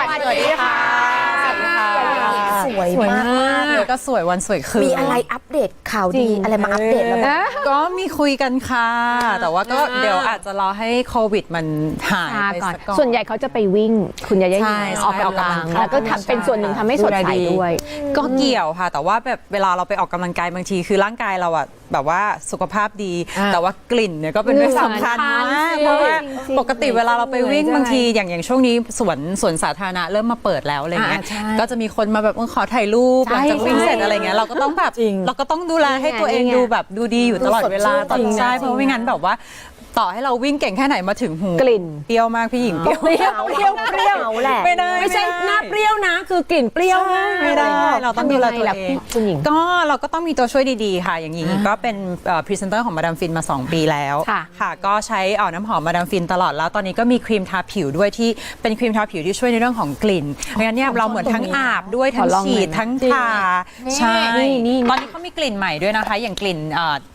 วัสดีค่ะสวัสดีค่ะ สวยสวยมากมากเลยก็สวยวันสวยคืนมีอะไรอัปเดตข่าวดีอะไรมาอัปเดตแล้วบ้าง ก็มีคุยกันค่ะ แต่ว่าก็เดี๋ยวอาจจะรอให้โควิดมันหายชาไปก่อนสักก่อน ส่วนใหญ่เขาจะไปวิ่ง คุณยาย่าใช่หญิงใช่ออกออกกำกำลัลังงกายแล้วก็ทำเป็นส่วนหนึ่งทำให้สดใสด้วย ก็เกี่ยวค่ะ แต่ว่าแบบเวลาเราไปออกกำลังกายบางที คือร่างกายเราอะแบบว่าสุขภาพดีอะแต่ว่ากลิ่นเนี่ยก็เป็นเรื่องสำคัญสำคัญมากสิเพราะว่าจริงๆปกติเวลาเราไปวิ่งบางทีอย่างอย่างช่วงนี้สวนสวนสาธารณะเริ่มมาเปิดแล้วอะไรเงี้ยอ่าใช่ก็จะมีคนมาแบบเออขอถ่ายรูปใช่หลังจากวิ่งเสร็จใช่อะไรเงี้ยเราก็ต้องแบบจริงเราก็ต้องดูแลให้ตัวเองนี่ไงดูแบบดูดีอยู่ตลอดเวลาดูสดชื่นใช่จริงนะเพราะไม่งั้นแบบว่า ต่อให้เราวิ่งเก่งแค่ไหนมาถึงหูกลิ่น เปรี้ยวมากพี่หญิงเปรี้ยวเปรี้ยวเปรี้ยวเปรี้ยวเอาแหละไม่ได้ไม่ใช่หน้าเปรี้ยวนะ คือกลิ่นเปรี้ยวมากไม่ได้เราต้องดูแลตัวทำยังไงเองล่ะคุณหญิงก็เราก็ต้องมีตัวช่วยดีๆค่ะ อย่างหญิงก็เป็นพรีเซนเตอร์ของมาดามฟินมา 2 ปีแล้วค่ะค่ะก็ใช้เอาน้ำหอมมาดามฟินตลอดแล้วตอนนี้ก็มีครีมทาผิวด้วยที่เป็นครีมทาผิวที่ช่วยในเรื่องของกลิ่นเพราะงั้นเนี่ยเราเหมือนทั้งอาบด้วยทั้งขอลองหน่อยฉีดนะทั้งทาใช่นี่นี่ตอนนี้เขามีกลิ่นใหม่ด้วยนะคะ อย่างกลิ่น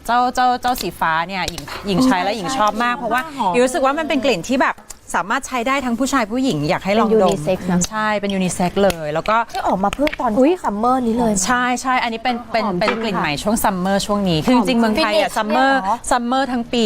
เอ่อเจ้าเจ้าเจ้าสีฟ้าเนี่ยหญิงหญิงใช้แล้วหญิงชอบมากเพราะว่าหญิงรู้สึกว่ามันเป็นกลิ่นที่แบบ สามารถใช้ได้ทั้งผู้ชายผู้หญิงอยากให้ลองเป็นดม unisex นะ ใช่เป็นยูนิเซ็กเลย แล้วก็ที่ออกมาเพิ่งตอนซัมเมอร์นี้เลย ใช่ใช่อันนี้เป็นเป็นหอมเป็นจริงกลิ่นค่ะใหม่ช่วงซัมเมอร์ช่วงนี้ คือจริงๆเมืองไทยอะ Finish ซัมเมอร์เนี่ยเหรอ ซัมเมอร์ทั้งปี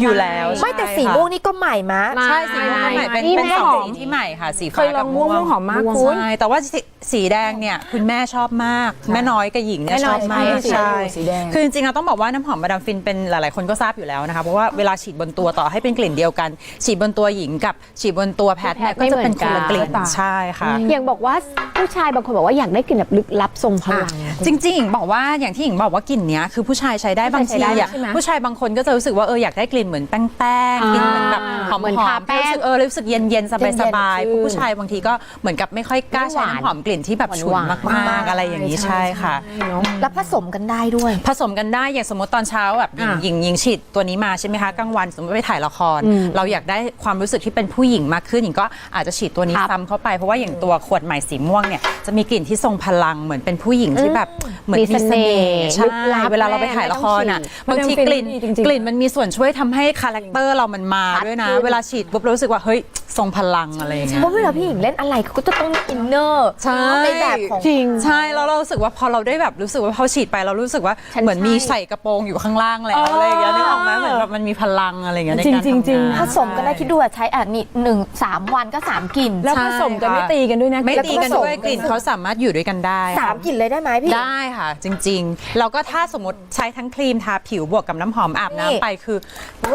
อยู่แล้วไม่แต่สีใช่ค่ะม่วงนี่ก็ใหม่มะ ใช่สีม่วงก็ใหม่เป็นนี่เป็นแม่สองหอมสีที่ใหม่ค่ะ สีเคฟ้ายลกัอบงม่วงม่วงหอมมากคุณ ใช่แต่ว่าสีสีแดงเนี่ยคุณแม่ชอบมากแม่น้อยกับหญิงเนี่ยแม่ชน้ออยบมากใช่สีใช่สีแดง คือจริงๆเราต้องบอกว่าน้ำหอมมาดามฟินเป็นหลายๆคนก็ทราบอยู่แล้วนะคะเพราะว่าเวลาฉีดบนตัวต่อให้เป็นกลิ่นเดียวกัน ฉีดบนตัวหญิงกับฉีดบนตัวแพทเนี่ยก็จะเป็นคนละกลิ่นใช่ค่ะ อย่างบอกว่าผู้ชายบางคนบอกว่าอยากได้กลิ่นแบบลึกลับทรงพลัง จริงๆหญิงบอกว่าอย่างที่หญิงบอกว่ากลิ่นเนี้ยคือผู้ชายใช้ได้บางใช้ทีได้อะใช่ไหมผู้ชายบางคนก็จะรู้สึกว่าเอออยากได้กลิ่นเหมือนแป้งแป้งๆกลิ่นเหมือนแบบหอมเหมือนหอทามแป้งรู้สึกเออรู้สึกเย็นเย็นๆสบายสบายเย็นๆขึ้นผู้ชายบางทีก็เหมือนกับไม่ค่อยกล้าใช้หวานน้ำหอมกลิ่นที่แบบฉุนหวานมากๆอะไรอย่างนี้ใช่ค่ะเนาะแล้วผสมกันได้ด้วย ผสมกันได้อย่างสมมติตอนเช้าแบบหญิงอะหญิงหญิงฉีดตัวนี้มาใช่ไหมคะกลางวันสมมติไปถ่ายละครอืมเราอยากได้ความรู้สึกที่เป็นผู้หญิงมากขึ้นหญิงก็อาจจะฉีดตัวนี้ครับซ้ำเข้าไปเพราะว่าอย่างตัวขวดใหม่สีม่วงเนี่ยจะมีกลิ่นที่ทรงพลังเหมือนเป็นผู้หญิงที่แบบเหมือนมีมีเสเสน่น่ห์ห์ใช่ลึกลับเวลาเราไปถ่ายละครอะไม่บางต้องทีฉีดกลิ่นจริงๆกลิ่นมันมีส่วนช่วยทำให้คาแรคเตอร์เรามันมาด้วยนะเวลาฉีดปุ๊บเรารู้สึกว่าเฮ้ย ทรงพลังอะไรอย่างเงี้ย เพราะเวลาพี่หญิงเล่นอะไรเขาก็จะต้องมีอินเนอร์ใช่ ในแบบของ จริง ใช่แล้วเรารู้สึกว่าพอเราได้แบบรู้สึกว่าพอฉีดไปเรารู้สึกว่าฉันเหมือนมีใช่ ใส่กระโปรงอยู่ข้างล่างแล้วอะไรอย่างเงี้ยนึกออกไหมเหมือนแบบมันมีพลังอะไรอย่างเงี้ยในการจริงๆจริง ทำงาน ผสมกันได้คิดดูอะใช้อะนี่หนึ่งสามวันก็สามกลิ่น แล้วใช่ผสมกันค่ะไม่ตีกันด้วยนะ ไม่แล้วตีกันผสมด้วยกลิ่นเขาสามารถอยู่ด้วยกันได้สามกลิ่นเลยได้ไหมพี่ ได้ค่ะ จริงๆ แล้วก็ถ้าสมมติใช้ทั้งครีมทาผิวบวกกับน้ำหอมอาบนี่ น้ำไปคือ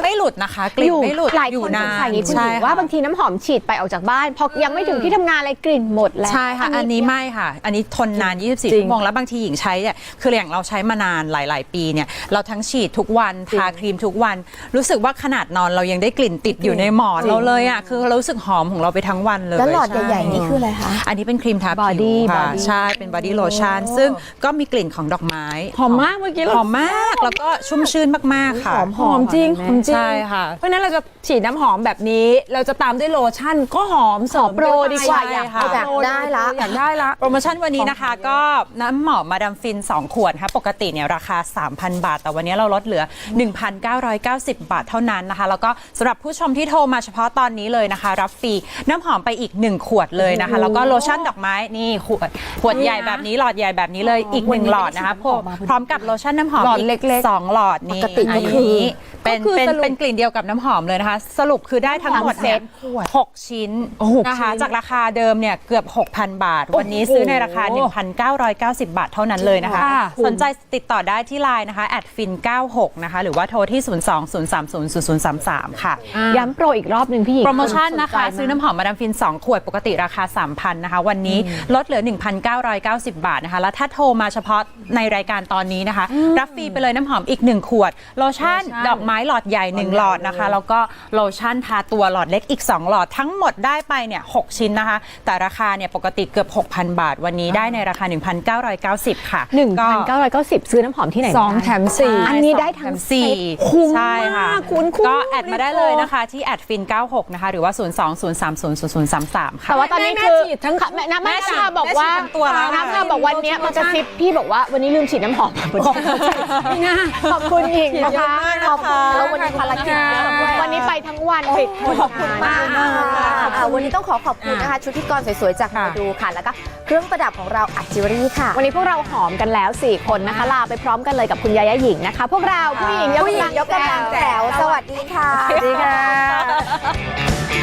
ไม่หลุดนะคะ กลิ่นไม่หลุดหลายอยู่คนสนางสัยนอย่างนี้คุณหใช่ญิงค่ะว่าบางทีน้ำหอมฉีดไปออกจากบ้าน พอยังไม่ถึงที่ทำงานอะไรกลิ่นหมดแล้ว ใช่ค่ะ อันนี้ไม่ค่ะ อันนี้ทนนาน 24จริงชั่วโมงแล้วบางทีหญิงใช้เนี่ยคืออย่างเราใช้มานานหลาย ๆ ปีเนี่ยเราทั้งฉีดทุกวันทาครีมทุกวัน รู้สึกว่าขนาดนอนเรายังได้กลิ่นติดอยู่ในหมอนเราเลยอะคือเรารู้สึกหอมของเราไปทั้งวันเลยแล้วหลอดช่ใหญ่ๆนี่คืออะไรคะ อันนี้เป็นครีมทาผิ Body วค่ะ Body ใช่เป็นบอดี้โลชั่นซึ่งก็มีกลิ่นของดอกไม้หอมมากเมื่อกี้เรา หอมมากแล้วก็ชุ่มชื่นมากๆค่ะ หอมจริงหอมจริงใช่ค่ะ เพราะฉะนั้นเราจะฉีดน้ำหอมแบบนี้ เราจะตามด้วยโลชั่นก็หอมเสริมโปรดีกว่าใช่อยากค่ะอยากได้ละ อยากได้ละ โปรโมชั่นวันนี้นะคะ ก็น้ำหอมมาดามฟิน 2 ขวดค่ะปกติเนี่ยราคา 3,000 บาท แต่วันนี้เราลดเหลือ 1,990 บาทเท่านั้นนะคะ แล้วก็สำหรับผู้ชมที่โทรมาเฉพาะตอนนี้เลยนะคะ รับฟรีน้ำหอมไปอีก 1 ขวดเลยนะคะ แล้วก็โลชั่นดอกไม้นี่ขวดขวดใหญ่แบบนี้หลอดใหญ่แบบนี้เลยอีก1หลอดนะคะพวกพร้อมกับโลชั่นน้ำหอมหลอดอีกเล็กๆสองหลอดนี่ปกติก็คือนี้เป็นก็คือเป็นสรุปเป็นกลิ่นเดียวกับน้ำหอมเลยนะคะ สรุปคือได้ทั้งหมดเนี่ยหกชิ้นโอ้หกนะคะ ชิ้นจากราคาเดิมเนี่ยเกือบ 6,000 บาท วันนี้ซื้อในราคา 1,990 บาทเท่านั้นเลยนะคะ ค่ะสนใจติดต่อได้ที่ไลน์นะคะแอดฟิน96นะคะ หรือว่าโทรที่ 020300033 ค่ะย้ำโปรอีกรอบหนึ่งพี่หญิงโปรโมชั่นนะคะสใจมากซื้อน้ำหอมมาดามฟิน 2 ขวดปกติราคา 3,000นะคะ วันนี้ลดเหลือ 1,990 บาทนะคะ แล้วถ้าโทรมาเฉพาะในรายการตอนนี้นะคะ รับฟรีไปเลยน้ำหอมอีก 1 ขวด โลชั่น ดอกไม้หลอดใหญ่ 1 หลอดนะคะ แล้วก็โลชั่นทาตัวหลอดเล็กอีก 2 หลอดทั้งหมดได้ไปเนี่ย6ชิ้นนะคะ แต่ราคาเนี่ยปกติเกือบ 6,000 บาท วันนี้ได้ในราคา 1,990 ค่ะหนึ่งก็พันเก้าร้อยเก้าสิบซื้อน้ำหอมที่ไหนสองได้แถมสี่อันนี้ได้ทั้งสี่คุ้มใช่ค่ะมากคุณคุ้มก็แอดมาได้เลยนะคะที่แอดฟิน0896 นะคะ หรือว่า 020300033 ค่ะ แต่ว่าตอนนี้แม่คือฉีดทั้งค่ะแม่น้ำแม่แม่ฉีดนาบอกว่าแม่ฉีดทั้งตัวแล้วน้ำนาบอกวันเนี้ยมันจะซิปพี่บอกว่าวันนี้ลืมฉีดน้ำหอมนี่นะขอบคุณอีกนะคะขอบคุณแล้ววันนี้ภารกิจเยอะด้วยวันนี้ไปทั้งวันปิดคนขอบคุณมากงานอ่าวันนี้ต้องขอขอบคุณนะคะ ชุดพิธีกรสวยๆ จากค่ะมาดูค่ะ แล้วก็เครื่องประดับของเราอัจจิวเวลรี่ค่ะ วันนี้พวกเราหอมกันแล้ว 4 คนนะคะ ลาไปพร้อมกันเลยกับคุณยายาหญิงนะคะ พวกเราผู้หญิงผู้หญิงยกกำลังแจ๋วสวัสดีค่ะ สวัสดีค่ะ